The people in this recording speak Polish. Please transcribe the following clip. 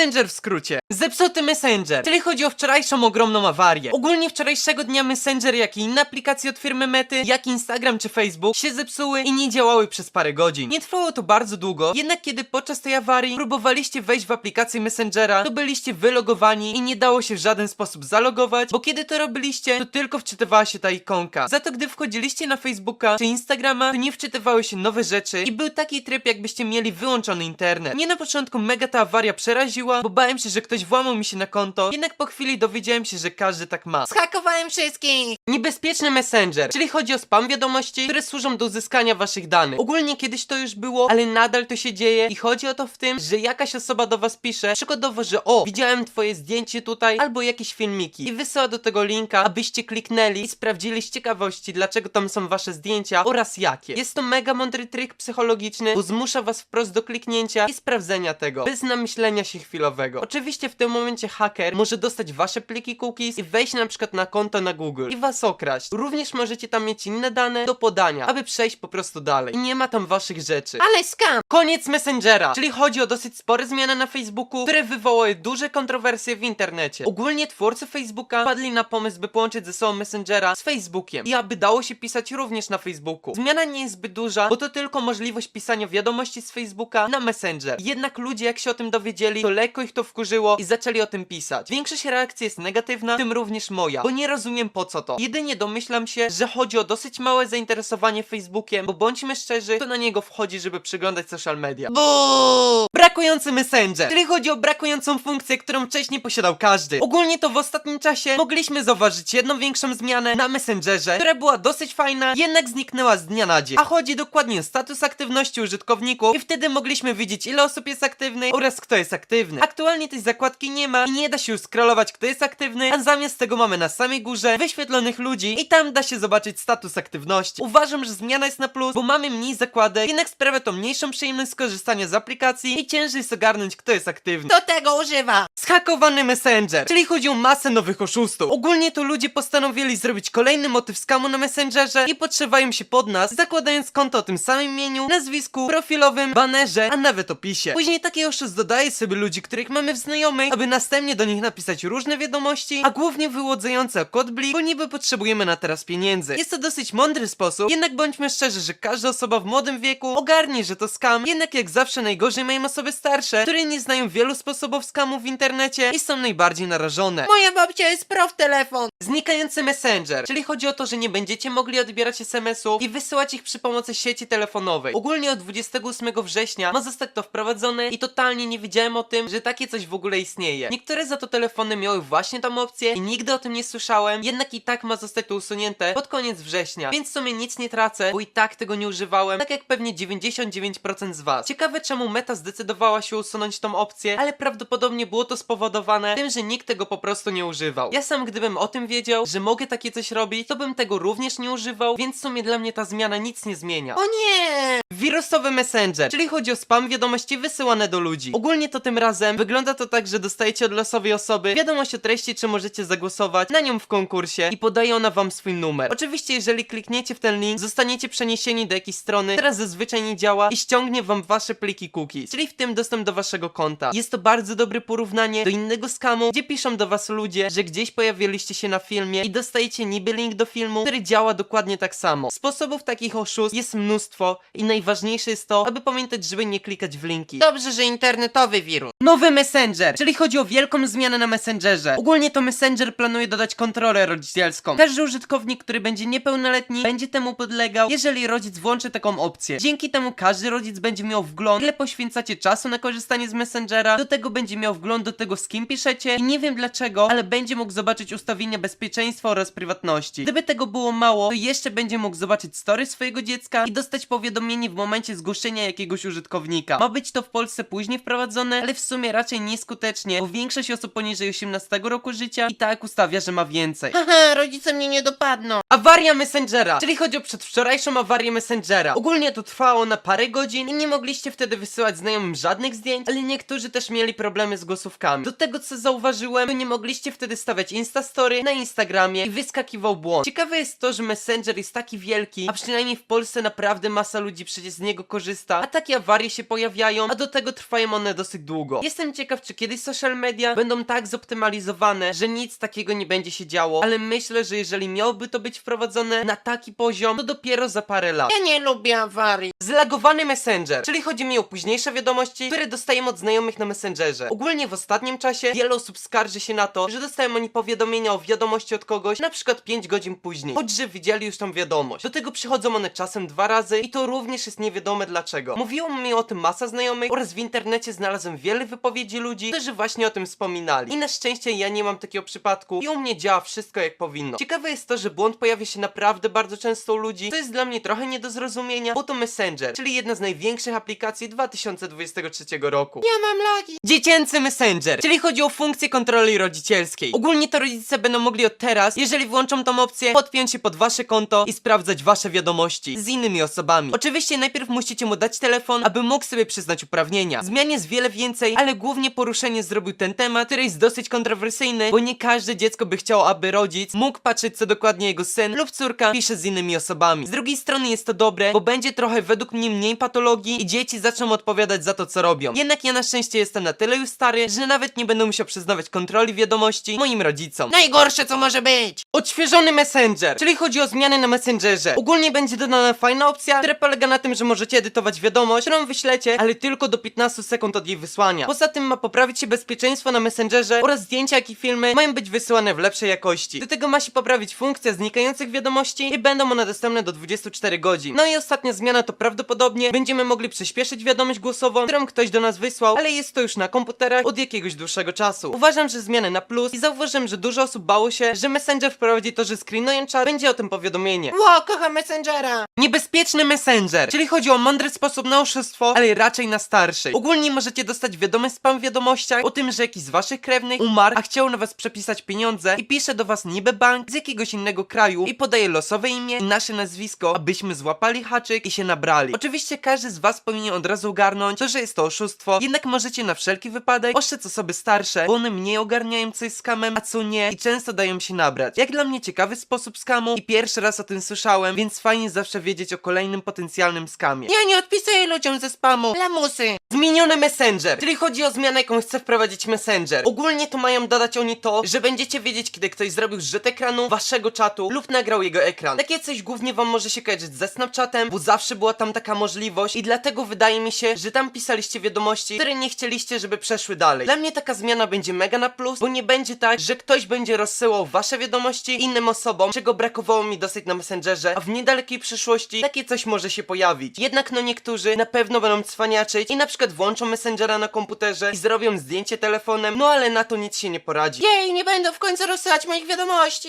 Messenger w skrócie. Zepsuty Messenger, czyli chodzi o wczorajszą ogromną awarię. Ogólnie wczorajszego dnia Messenger, jak i inne aplikacje od firmy Mety, jak Instagram czy Facebook, się zepsuły i nie działały przez parę godzin. Nie trwało to bardzo długo, jednak kiedy podczas tej awarii próbowaliście wejść w aplikację Messengera, to byliście wylogowani i nie dało się w żaden sposób zalogować, bo kiedy to robiliście, to tylko wczytywała się ta ikonka. Za to gdy wchodziliście na Facebooka czy Instagrama, to nie wczytywały się nowe rzeczy i był taki tryb jakbyście mieli wyłączony internet. Mnie na początku mega ta awaria przeraziła, bo bałem się, że ktoś włamał mi się na konto, jednak po chwili dowiedziałem się, że każdy tak ma. Zhakowałem wszystkich! Niebezpieczny Messenger, czyli chodzi o spam wiadomości, które służą do uzyskania waszych danych. Ogólnie kiedyś to już było, ale nadal to się dzieje i chodzi o to w tym, że jakaś osoba do was pisze, przykładowo, że o, widziałem twoje zdjęcie tutaj, albo jakieś filmiki i wysyła do tego linka, abyście kliknęli i sprawdzili z ciekawości, dlaczego tam są wasze zdjęcia oraz jakie. Jest to mega mądry trik psychologiczny, bo zmusza was wprost do kliknięcia i sprawdzenia tego, bez namyślenia się chwilowego. Oczywiście w tym momencie haker może dostać wasze pliki cookies i wejść na przykład na konto na Google i was okraść. Również możecie tam mieć inne dane do podania, aby przejść po prostu dalej. I nie ma tam waszych rzeczy. Ale skam! Koniec Messengera, czyli chodzi o dosyć spore zmiany na Facebooku, które wywołały duże kontrowersje w internecie. Ogólnie twórcy Facebooka padli na pomysł, by połączyć ze sobą Messengera z Facebookiem i aby dało się pisać również na Facebooku. Zmiana nie jest zbyt duża, bo to tylko możliwość pisania wiadomości z Facebooka na Messenger. Jednak ludzie jak się o tym dowiedzieli, to lekko ich to wkurzyło i zaczęli o tym pisać. Większość reakcji jest negatywna, tym również moja, bo nie rozumiem po co to. Jedynie domyślam się, że chodzi o dosyć małe zainteresowanie Facebookiem, bo bądźmy szczerzy, to na niego wchodzi, żeby przeglądać social media. Buu! Brakujący Messenger, czyli chodzi o brakującą funkcję, którą wcześniej posiadał każdy. Ogólnie to w ostatnim czasie mogliśmy zauważyć jedną większą zmianę na Messengerze, która była dosyć fajna, jednak zniknęła z dnia na dzień. A chodzi dokładnie o status aktywności użytkowników i wtedy mogliśmy widzieć ile osób jest aktywnych oraz kto jest aktywny. Aktualnie tej zakładki nie ma i nie da się już scrollować kto jest aktywny, a zamiast tego mamy na samej górze wyświetlonych ludzi i tam da się zobaczyć status aktywności. Uważam, że zmiana jest na plus, bo mamy mniej zakładek, jednak sprawia to mniejszą przyjemność skorzystania z aplikacji i ciężej jest ogarnąć kto jest aktywny. Kto tego używa? Zhakowany Messenger, czyli chodzi o masę nowych oszustów. Ogólnie to ludzie postanowili zrobić kolejny motyw skamu na Messengerze i podszywają się pod nas, zakładając konto o tym samym imieniu, nazwisku, profilowym, banerze, a nawet opisie. Później taki oszust dodaje sobie ludzi, których mamy w znajomych, aby następnie do nich napisać różne wiadomości, a głównie wyłudzające kod blik, bo niby potrzebujemy na teraz pieniędzy. Jest to dosyć mądry sposób, jednak bądźmy szczerzy, że każda osoba w młodym wieku ogarnie, że to skam, jednak jak zawsze najgorzej mają osoby starsze, które nie znają wielu sposobów skamów w internecie i są najbardziej narażone. Moja babcia jest pro w telefon! Znikający Messenger, czyli chodzi o to, że nie będziecie mogli odbierać SMS-ów i wysyłać ich przy pomocy sieci telefonowej. Ogólnie od 28 września ma zostać to wprowadzone i totalnie nie wiedziałem o tym, że takie coś w ogóle istnieje. Niektóre za to telefony miały właśnie tą opcję i nigdy o tym nie słyszałem, jednak i tak ma zostać to usunięte pod koniec września, więc w sumie nic nie tracę, bo i tak tego nie używałem, tak jak pewnie 99% z was. Ciekawe czemu Meta zdecydowała się usunąć tą opcję, ale prawdopodobnie było to spowodowane tym, że nikt tego po prostu nie używał. Ja sam gdybym o tym wiedział, że mogę takie coś robić, to bym tego również nie używał, więc w sumie dla mnie ta zmiana nic nie zmienia. O nie! Wirusowy Messenger, czyli chodzi o spam wiadomości wysyłane do ludzi. Ogólnie to tym razem wygląda to tak, że dostajecie od losowej osoby wiadomość o treści, czy możecie zagłosować na nią w konkursie i podaje ona wam swój numer. Oczywiście, jeżeli klikniecie w ten link, zostaniecie przeniesieni do jakiejś strony, która zazwyczaj nie działa i ściągnie wam wasze pliki cookies, czyli w tym dostęp do waszego konta. Jest to bardzo dobre porównanie do innego skamu, gdzie piszą do was ludzie, że gdzieś pojawiliście się na filmie i dostajecie niby link do filmu, który działa dokładnie tak samo. Sposobów takich oszustw jest mnóstwo i najważniejsze jest to, aby pamiętać, żeby nie klikać w linki. Dobrze, że internetowy wirus. Nowy Messenger, czyli chodzi o wielką zmianę na Messengerze. Ogólnie to Messenger planuje dodać kontrolę rodzicielską. Każdy użytkownik, który będzie niepełnoletni, będzie temu podlegał, jeżeli rodzic włączy taką opcję. Dzięki temu każdy rodzic będzie miał wgląd, ile poświęcacie czasu na korzystanie z Messengera, do tego będzie miał wgląd do tego, z kim piszecie i nie wiem dlaczego, ale będzie mógł zobaczyć ustawienia bezpieczeństwa oraz prywatności. Gdyby tego było mało, to jeszcze będzie mógł zobaczyć story swojego dziecka i dostać powiadomienie w momencie zgłoszenia jakiegoś użytkownika. Ma być to w Polsce później wprowadzone, ale w sumie raczej nieskutecznie, bo większość osób poniżej 18 roku życia i tak ustawia, że ma więcej. Haha, rodzice mnie nie dopadną. Awaria Messengera, czyli chodzi o przedwczorajszą awarię Messengera. Ogólnie to trwało na parę godzin i nie mogliście wtedy wysyłać znajomym żadnych zdjęć, ale niektórzy też mieli problemy z głosówkami. Do tego co zauważyłem, to nie mogliście wtedy stawiać instastory na Instagramie i wyskakiwał błąd. Ciekawe jest to, że Messenger jest taki wielki, a przynajmniej w Polsce naprawdę masa ludzi przecież z niego korzysta, a takie awarie się pojawiają, a do tego trwają one dosyć długo. Jestem ciekaw, czy kiedyś social media będą tak zoptymalizowane, że nic takiego nie będzie się działo, ale myślę, że jeżeli miałoby to być wprowadzone na taki poziom, to dopiero za parę lat. Ja nie lubię awarii. Zlagowany Messenger, czyli chodzi mi o późniejsze wiadomości, które dostajemy od znajomych na Messengerze. Ogólnie w ostatnim czasie wiele osób skarży się na to, że dostają oni powiadomienia o wiadomości od kogoś, na przykład 5 godzin później, choć że widzieli już tą wiadomość. Do tego przychodzą one czasem dwa razy i to również jest niewiadome dlaczego. Mówiło mi o tym masa znajomych oraz w internecie znalazłem wiele wypowiedzi ludzi, którzy właśnie o tym wspominali. I na szczęście ja nie mam takiego przypadku i u mnie działa wszystko jak powinno. Ciekawe jest to, że błąd pojawia się naprawdę bardzo często u ludzi, to jest dla mnie trochę nie do zrozumienia, bo to Messenger, czyli jedna z największych aplikacji 2023 roku. Ja mam lagi. Dziecięcy Messenger, czyli chodzi o funkcję kontroli rodzicielskiej. Ogólnie to rodzice będą mogli od teraz, jeżeli włączą tą opcję, podpiąć się pod wasze konto i sprawdzać wasze wiadomości z innymi osobami. Oczywiście najpierw musicie mu dać telefon, aby mógł sobie przyznać uprawnienia. Zmian jest wiele więcej, ale głównie poruszenie zrobił ten temat, który jest dosyć kontrowersyjny, bo nie każde dziecko by chciało, aby rodzic mógł patrzeć, co dokładnie jego syn lub córka pisze z innymi osobami. Z drugiej strony jest to dobre, bo będzie trochę według mnie mniej patologii i dzieci zaczną odpowiadać za to, co robią. Jednak ja na szczęście jestem na tyle już stary, że nawet nie będę musiał przyznawać kontroli wiadomości moim rodzicom. Najgorsze co może być. Odświeżony Messenger, czyli chodzi o zmiany na Messengerze. Ogólnie będzie dodana fajna opcja, która polega na tym, że możecie edytować wiadomość, którą wyślecie, ale tylko do 15 sekund od jej wysłania. Poza tym ma poprawić się bezpieczeństwo na Messengerze oraz zdjęcia jak i filmy mają być wysyłane w lepszej jakości. Do tego ma się poprawić funkcja znikających wiadomości i będą one dostępne do 24 godzin. No i ostatnia zmiana to prawdopodobnie będziemy mogli przyspieszyć wiadomość głosową, którą ktoś do nas wysłał, ale jest to już na komputerach od jakiegoś dłuższego czasu. Uważam, że zmiany na plus i zauważyłem, że dużo osób bało się, że Messenger wprowadzi to, że screenując czat będzie o tym powiadomienie. Ło, kocham Messengera. Niebezpieczny Messenger, czyli chodzi o mądry sposób na oszustwo, ale raczej na starszych. Ogólnie możecie dostać wiadome spam w wiadomościach o tym, że jakiś z waszych krewnych umarł, a chciał na was przepisać pieniądze i pisze do was niby bank z jakiegoś innego kraju i podaje losowe imię i nasze nazwisko, abyśmy złapali haczyk i się nabrali. Oczywiście każdy z was powinien od razu ogarnąć to, że jest to oszustwo, jednak możecie na wszelki wypadek ostrzec osoby starsze, bo one mniej ogarniają co jest skamem, a co nie i często dają się nabrać. Jak dla mnie ciekawy sposób skamu i pierwszy raz o tym słyszałem, więc fajnie zawsze wiedzieć o kolejnym potencjalnym skamie. Ja nie odpisuję ludziom ze spamu. Lamusy. Zmieniony Messenger, czyli chodzi o zmianę, jaką chce wprowadzić Messenger. Ogólnie to mają dodać oni to, że będziecie wiedzieć, kiedy ktoś zrobił zrzut ekranu waszego czatu lub nagrał jego ekran. Takie coś głównie wam może się kojarzyć ze Snapchatem, bo zawsze była tam taka możliwość i dlatego wydaje mi się, że tam pisaliście wiadomości, które nie chcieliście, żeby przeszły dalej. Dla mnie taka zmiana będzie mega na plus, bo nie będzie tak, że ktoś będzie rozsyłał wasze wiadomości innym osobom, czego brakowało mi dosyć na Messengerze, a w niedalekiej przyszłości takie coś może się pojawić. Jednak no niektórzy na pewno będą cwaniaczyć i na przykład włączą Messengera na komputerze i zrobią zdjęcie telefonem, no ale na to nic się nie poradzi. Jej, nie będą w końcu rozsyłać moich wiadomości.